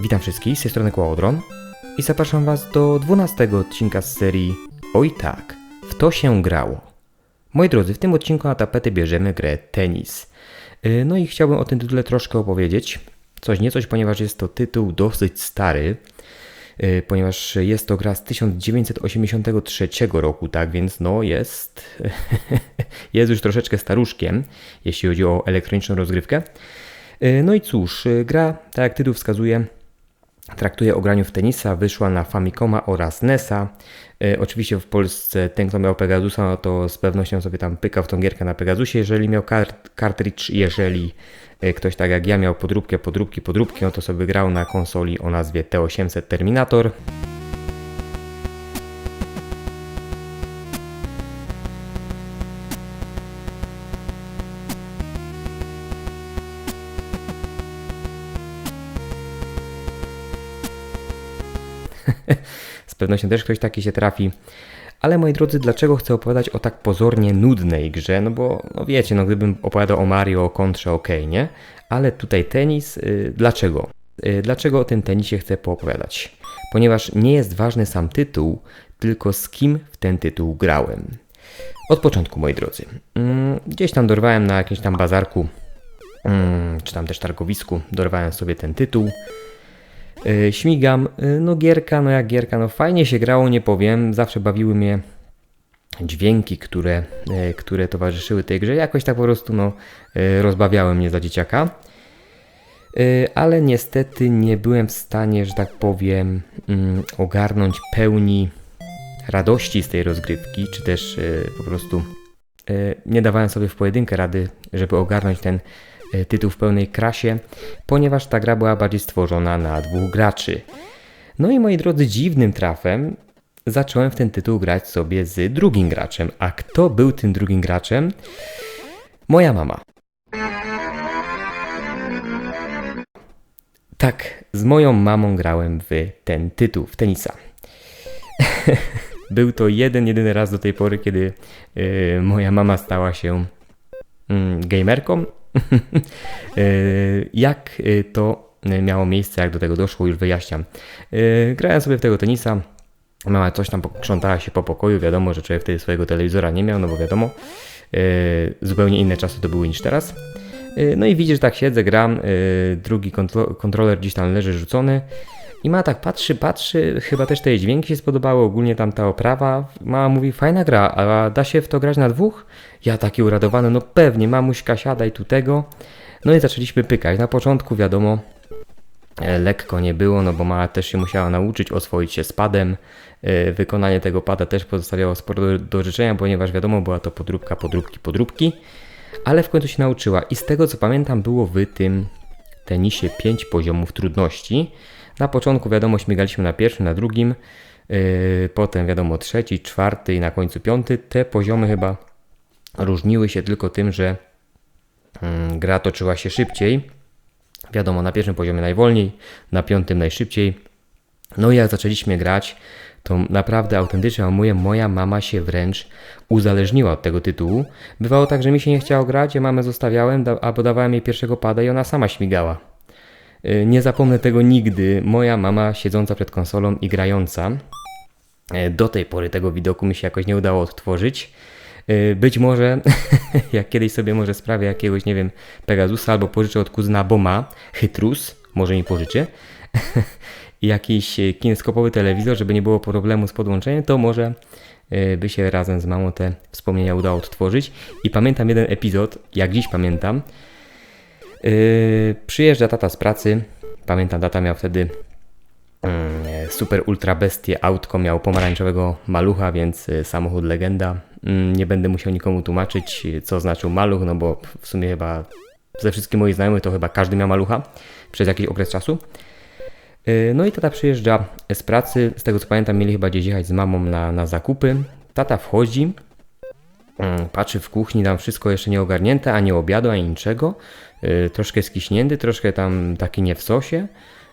Witam wszystkich, z tej strony Kłodron i zapraszam Was do 12 odcinka z serii Oj tak, w to się grało. Moi drodzy, w tym odcinku na tapetę bierzemy grę tenis. Yy, No i chciałbym o tym tytule troszkę opowiedzieć. Coś niecoś, ponieważ jest to tytuł dosyć stary, yy, ponieważ jest to gra z 1983 roku, tak więc no jest, jest już troszeczkę staruszkiem, jeśli chodzi o elektroniczną rozgrywkę. Yy, No i cóż, gra, tak jak tytuł wskazuje, traktuje o graniu w tenisa, wyszła na Famicoma oraz NESa. E, oczywiście w Polsce ten, kto miał Pegasusa, no to z pewnością sobie tam pykał w tą gierkę na Pegasusie, jeżeli miał kart, cartridge, jeżeli e, ktoś tak jak ja miał podróbkę, podróbki, podróbki, no to sobie grał na konsoli o nazwie T800 Terminator. Z pewnością też ktoś taki się trafi. Ale moi drodzy, dlaczego chcę opowiadać o tak pozornie nudnej grze? No bo, no wiecie, no gdybym opowiadał o Mario, o kontrze, ok, nie? Ale tutaj tenis, y, dlaczego? Y, dlaczego o tym tenisie chcę poopowiadać? Ponieważ nie jest ważny sam tytuł, tylko z kim w ten tytuł grałem. Od początku, moi drodzy. Mm, Gdzieś tam dorwałem na jakimś tam bazarku, mm, czy tam też targowisku, dorwałem sobie ten tytuł. Yy, śmigam, yy, no gierka, no jak gierka, no fajnie się grało, nie powiem, zawsze bawiły mnie dźwięki, które, yy, które towarzyszyły tej grze, jakoś tak po prostu, no, rozbawiały mnie za dzieciaka. Ale niestety nie byłem w stanie, że tak powiem, mm, ogarnąć pełni radości z tej rozgrywki, czy też po prostu nie dawałem sobie w pojedynkę rady, żeby ogarnąć ten tytuł w pełnej krasie, ponieważ ta gra była bardziej stworzona na dwóch graczy. No i moi drodzy, dziwnym trafem zacząłem w ten tytuł grać sobie z drugim graczem. A kto był tym drugim graczem? Moja mama. Tak, z moją mamą grałem w ten tytuł, w tenisa. Był to jeden, jedyny raz do tej pory, kiedy yy, moja mama stała się mm, gamerką. Yy, jak yy, to miało miejsce, jak do tego doszło, już wyjaśniam. Grałem sobie w tego tenisa. Mama coś tam krzątała się po pokoju. Wiadomo, że człowiek wtedy swojego telewizora nie miał, no bo wiadomo, zupełnie inne czasy to były niż teraz. No i widzisz, tak siedzę, gram, drugi kontro- kontroler gdzieś tam leży rzucony. I mama tak patrzy, patrzy, chyba też te dźwięki się spodobały, ogólnie tam ta oprawa. Mama mówi, fajna gra, a da się w to grać na dwóch? Ja taki uradowany, no pewnie, mamuśka siadaj tu tego. No i zaczęliśmy pykać. Na początku wiadomo, e, lekko nie było, no bo mama też się musiała nauczyć oswoić się z padem. E, Wykonanie tego pada też pozostawiało sporo do życzenia, ponieważ wiadomo, była to podróbka, podróbki, podróbki. Ale w końcu się nauczyła i z tego co pamiętam było w tym tenisie 5 poziomów trudności. Na początku wiadomo śmigaliśmy na pierwszym, na drugim, yy, potem wiadomo trzeci, czwarty i na końcu piąty. Te poziomy chyba różniły się tylko tym, że mm, gra toczyła się szybciej. Wiadomo, na pierwszym poziomie najwolniej, na piątym najszybciej. No i jak zaczęliśmy grać, to naprawdę autentycznie moja, moja mama się wręcz uzależniła od tego tytułu. Bywało tak, że mi się nie chciało grać, ja mamę zostawiałem, da, albo dawałem jej pierwszego pada i ona sama śmigała. Yy, Nie zapomnę tego nigdy. Moja mama siedząca przed konsolą i grająca. Yy, Do tej pory tego widoku mi się jakoś nie udało odtworzyć. Yy, Być może, jak kiedyś sobie może sprawię jakiegoś, nie wiem, Pegasusa albo pożyczę od kuzyna Boma, Chytrus, może mi pożyczy, jakiś kineskopowy telewizor, żeby nie było problemu z podłączeniem, to może by się razem z mamą te wspomnienia udało odtworzyć. I pamiętam jeden epizod, jak dziś pamiętam, przyjeżdża tata z pracy. Pamiętam, tata miał wtedy mm, super ultra bestie autko, miał pomarańczowego malucha, więc y, samochód legenda. Mm, Nie będę musiał nikomu tłumaczyć, co znaczył maluch, no bo w sumie chyba ze wszystkich moich znajomych to chyba każdy miał malucha przez jakiś okres czasu. Yy, No i tata przyjeżdża z pracy, z tego co pamiętam mieli chyba gdzieś jechać z mamą na, na zakupy. Tata wchodzi, Patrzy w kuchni, tam wszystko jeszcze nie ogarnięte, ani obiadu, ani niczego. Yy, troszkę skiśnięty, troszkę tam taki nie w sosie.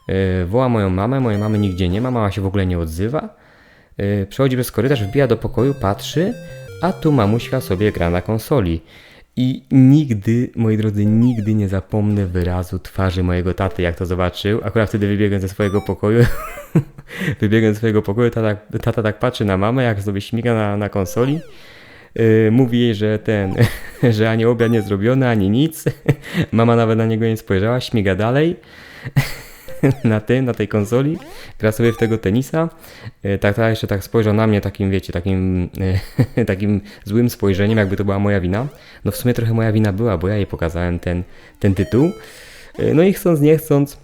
Yy, woła moją mamę, mojej mamy nigdzie nie ma, mama się w ogóle nie odzywa. Yy, przechodzi przez korytarz, wbija do pokoju, patrzy, a tu mamuśka sobie gra na konsoli. I nigdy, moi drodzy, nigdy nie zapomnę wyrazu twarzy mojego taty, jak to zobaczył. Akurat wtedy wybiegłem ze swojego pokoju. wybiegłem ze swojego pokoju, tata, tata tak patrzy na mamę, jak sobie śmiga na, na konsoli. Yy, mówi jej, że ten, że ani obiad nie zrobiony, ani nic. Mama nawet na niego nie spojrzała, śmiga dalej na tym, na tej konsoli, gra sobie w tego tenisa. E, Tak, tak, jeszcze tak spojrzał na mnie takim, wiecie, takim, takim złym spojrzeniem, jakby to była moja wina. No w sumie trochę moja wina była, bo ja jej pokazałem ten, ten tytuł. E, No i chcąc, nie chcąc,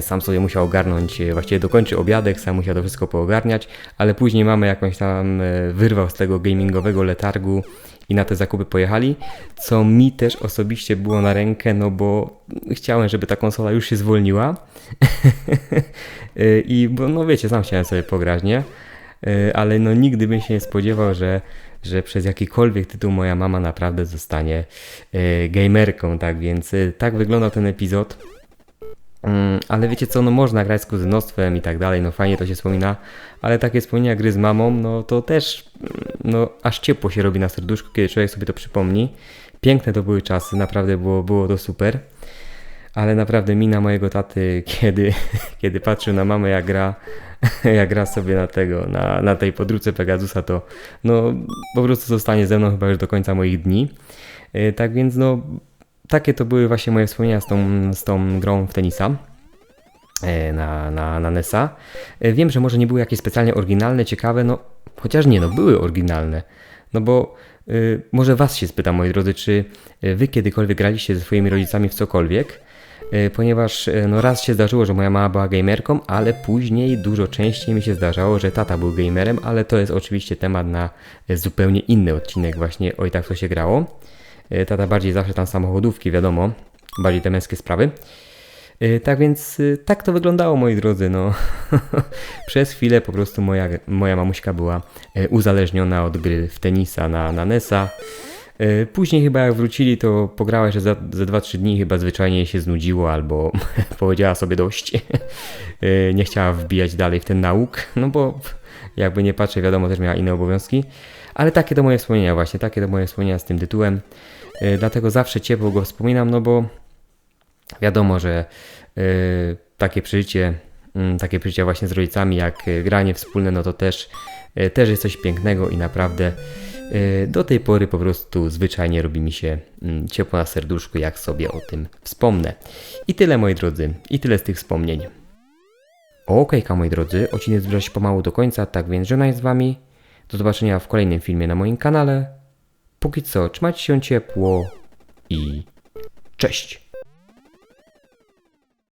sam sobie musiał ogarnąć, e, właściwie dokończy obiadek, sam musiał to wszystko poogarniać, ale później mamy jakąś tam e, wyrwał z tego gamingowego letargu i na te zakupy pojechali, co mi też osobiście było na rękę, no bo chciałem, żeby ta konsola już się zwolniła i bo, no wiecie, sam chciałem sobie pograć, nie? E, Ale no nigdy bym się nie spodziewał, że, że przez jakikolwiek tytuł moja mama naprawdę zostanie e, gamerką, tak więc e, tak wyglądał ten epizod. Mm, Ale wiecie co, no można grać z kuzynostwem i tak dalej, no fajnie to się wspomina, ale takie wspomnienia gry z mamą, no to też, mm, no aż ciepło się robi na serduszku, kiedy człowiek sobie to przypomni. Piękne to były czasy, naprawdę było, było to super, ale naprawdę mina mojego taty, kiedy, kiedy patrzył na mamę jak gra, jak gra sobie na tego, na, na tej podróbce Pegasusa, to no po prostu zostanie ze mną chyba już do końca moich dni. E, Tak więc no, takie to były właśnie moje wspomnienia z tą, z tą grą w tenisa e, na, na, na NES-a. E, Wiem, że może nie były jakieś specjalnie oryginalne, ciekawe, no chociaż nie, no były oryginalne. No bo y, może was się spytam, moi drodzy, czy wy kiedykolwiek graliście ze swoimi rodzicami w cokolwiek? Y, Ponieważ y, no raz się zdarzyło, że moja mama była gamerką, ale później dużo częściej mi się zdarzało, że tata był gamerem, ale to jest oczywiście temat na zupełnie inny odcinek właśnie oj tak to się grało. Y, Tata bardziej zawsze tam samochodówki, wiadomo, bardziej te męskie sprawy. Y, Tak więc y, tak to wyglądało, moi drodzy. No. Przez chwilę po prostu moja, moja mamuśka była uzależniona od gry w tenisa na, na NES-a. Później chyba jak wrócili, to pograła jeszcze za, za 2-3 dni, chyba zwyczajnie się znudziło, albo powiedziała sobie dość. Nie chciała wbijać dalej w ten nauk, no bo jakby nie patrzę, wiadomo, też miała inne obowiązki. Ale takie to moje wspomnienia właśnie, takie to moje wspomnienia z tym tytułem. Y, Dlatego zawsze ciepło go wspominam, no bo wiadomo, że y, takie przeżycie, mm, takie przeżycia właśnie z rodzicami, jak y, granie wspólne, no to też, też jest coś pięknego i naprawdę do tej pory po prostu zwyczajnie robi mi się mm, ciepło na serduszku, jak sobie o tym wspomnę. I tyle moi drodzy, i tyle z tych wspomnień. Okejka moi drodzy, odcinek zbliża się pomału do końca, tak więc żona jest z wami. Do zobaczenia w kolejnym filmie na moim kanale. Póki co, trzymajcie się ciepło i cześć!